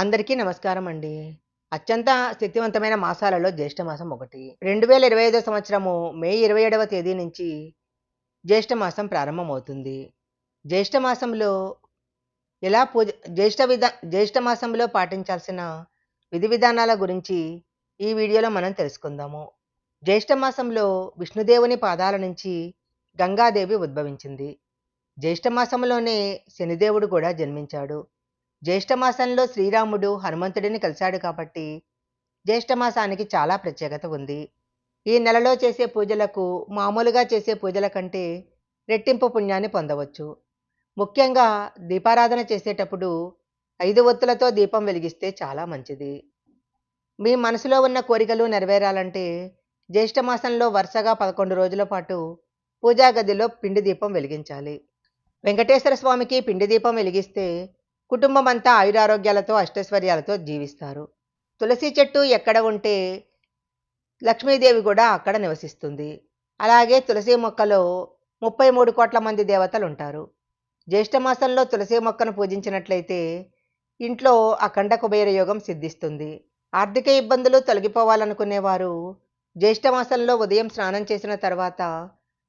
అందరికీ నమస్కారం అండి. అత్యంత శక్తివంతమైన మాసాలలో జ్యేష్ఠమాసం ఒకటి. రెండు వేల ఇరవై ఐదో సంవత్సరము మే ఇరవై ఏడవ తేదీ నుంచి జ్యేష్ఠమాసం ప్రారంభమవుతుంది. జ్యేష్ఠమాసంలో ఎలా పూజ జ్యేష్ఠ విధా జ్యేష్ఠమాసంలో పాటించాల్సిన విధి విధానాల గురించి ఈ వీడియోలో మనం తెలుసుకుందాము. జ్యేష్ఠమాసంలో విష్ణుదేవుని పాదాల నుంచి గంగాదేవి ఉద్భవించింది. జ్యేష్ఠమాసంలోనే శనిదేవుడు కూడా జన్మించాడు. జ్యేష్ఠమాసంలో శ్రీరాముడు హనుమంతుడిని కలిశాడు కాబట్టి జ్యేష్ఠమాసానికి చాలా ప్రత్యేకత ఉంది. ఈ నెలలో చేసే పూజలకు మామూలుగా చేసే పూజల కంటే రెట్టింపు పుణ్యాన్ని పొందవచ్చు. ముఖ్యంగా దీపారాధన చేసేటప్పుడు ఐదు ఒత్తులతో దీపం వెలిగిస్తే చాలా మంచిది. మీ మనసులో ఉన్న కోరికలు నెరవేరాలంటే జ్యేష్ఠమాసంలో వరుసగా పదకొండు రోజుల పాటు పూజా గదిలో పిండి దీపం వెలిగించాలి. వెంకటేశ్వర స్వామికి పిండి దీపం వెలిగిస్తే కుటుంబం అంతా ఆయురారోగ్యాలతో అష్టైశ్వర్యాలతో జీవిస్తారు. తులసి చెట్టు ఎక్కడ ఉంటే లక్ష్మీదేవి కూడా అక్కడ నివసిస్తుంది. అలాగే తులసి మొక్కలో ముప్పై మూడు కోట్ల మంది దేవతలు ఉంటారు జ్యేష్ఠమాసంలో తులసి మొక్కను పూజించినట్లయితే ఇంట్లో అఖండ కుబేర యోగం సిద్ధిస్తుంది. ఆర్థిక ఇబ్బందులు తొలగిపోవాలనుకునేవారు జ్యేష్ఠమాసంలో ఉదయం స్నానం చేసిన తర్వాత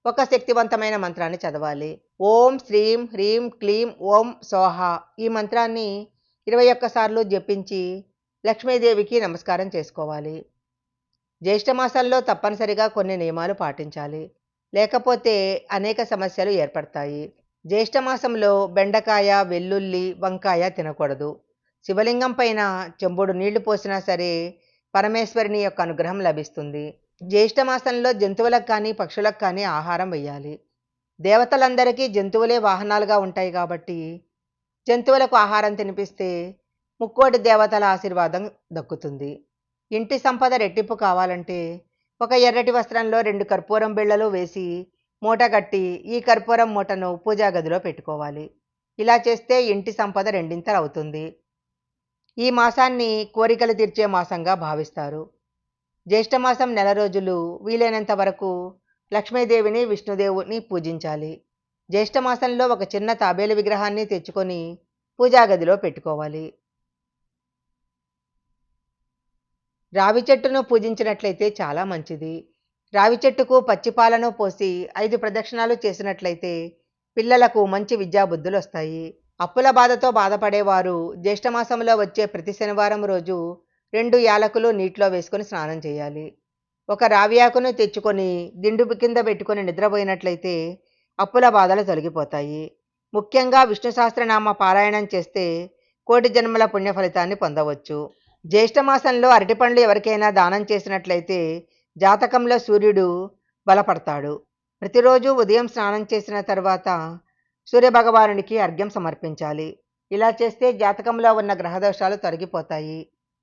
ఒక శక్తివంతమైన మంత్రాన్ని చదవాలి. ఓం శ్రీం హ్రీం క్లీం ఓం సోహ. ఈ మంత్రాన్ని ఇరవై ఒక్కసార్లు జపించి లక్ష్మీదేవికి నమస్కారం చేసుకోవాలి. జ్యేష్ఠమాసంలో తప్పనిసరిగా కొన్ని నియమాలు పాటించాలి. లేకపోతే అనేక సమస్యలు ఏర్పడతాయి. జ్యేష్ఠమాసంలో బెండకాయ వెల్లుల్లి వంకాయ తినకూడదు. శివలింగం పైన చెంబుడు నీళ్ళు పోసినా సరే పరమేశ్వరిని యొక్క అనుగ్రహం లభిస్తుంది. జ్యేష్ఠమాసంలో జంతువులకు కానీ పక్షులకు కానీ ఆహారం వేయాలి దేవతలందరికీ జంతువులే వాహనాలుగా ఉంటాయి కాబట్టి జంతువులకు ఆహారం తినిపిస్తే ముక్కోటి దేవతల ఆశీర్వాదం దక్కుతుంది. ఇంటి సంపద రెట్టింపు కావాలంటే ఒక ఎర్రటి వస్త్రంలో రెండు కర్పూరం బిళ్ళలు వేసి మూట కట్టి ఈ కర్పూరం మూటను పూజా గదిలో పెట్టుకోవాలి. ఇలా చేస్తే ఇంటి సంపద రెండింతలు అవుతుంది. ఈ మాసాన్ని కోరికలు తీర్చే మాసంగా భావిస్తారు. జ్యేష్ఠమాసం నెల రోజులు వీలైనంత వరకు లక్ష్మీదేవిని విష్ణుదేవుని పూజించాలి. జ్యేష్ఠమాసంలో ఒక చిన్న తాబేలు విగ్రహాన్ని తెచ్చుకొని పూజా గదిలో పెట్టుకోవాలి. రావి చెట్టును పూజించినట్లయితే చాలా మంచిది. రావి చెట్టుకు పచ్చిపాలను పోసి ఐదు ప్రదక్షిణాలు చేసినట్లయితే పిల్లలకు మంచి విద్యాబుద్ధులు వస్తాయి. అప్పుల బాధతో బాధపడేవారు జ్యేష్ఠమాసంలో వచ్చే ప్రతి శనివారం రోజు రెండు యాలకులు నీటిలో వేసుకొని స్నానం చేయాలి. ఒక రావియాకును తెచ్చుకొని దిండు కింద పెట్టుకొని నిద్రపోయినట్లయితే అప్పుల బాధలు తొలగిపోతాయి. ముఖ్యంగా విష్ణు సహస్రనామ పారాయణం చేస్తే కోటి జన్మల పుణ్య ఫలితాన్ని పొందవచ్చు. జ్యేష్ఠమాసంలో అరటిపండ్లు ఎవరికైనా దానం చేసినట్లయితే జాతకంలో సూర్యుడు బలపడతాడు. ప్రతిరోజు ఉదయం స్నానం చేసిన తర్వాత సూర్యభగవానునికి అర్ఘ్యం సమర్పించాలి. ఇలా చేస్తే జాతకంలో ఉన్న గ్రహదోషాలు తొలగిపోతాయి.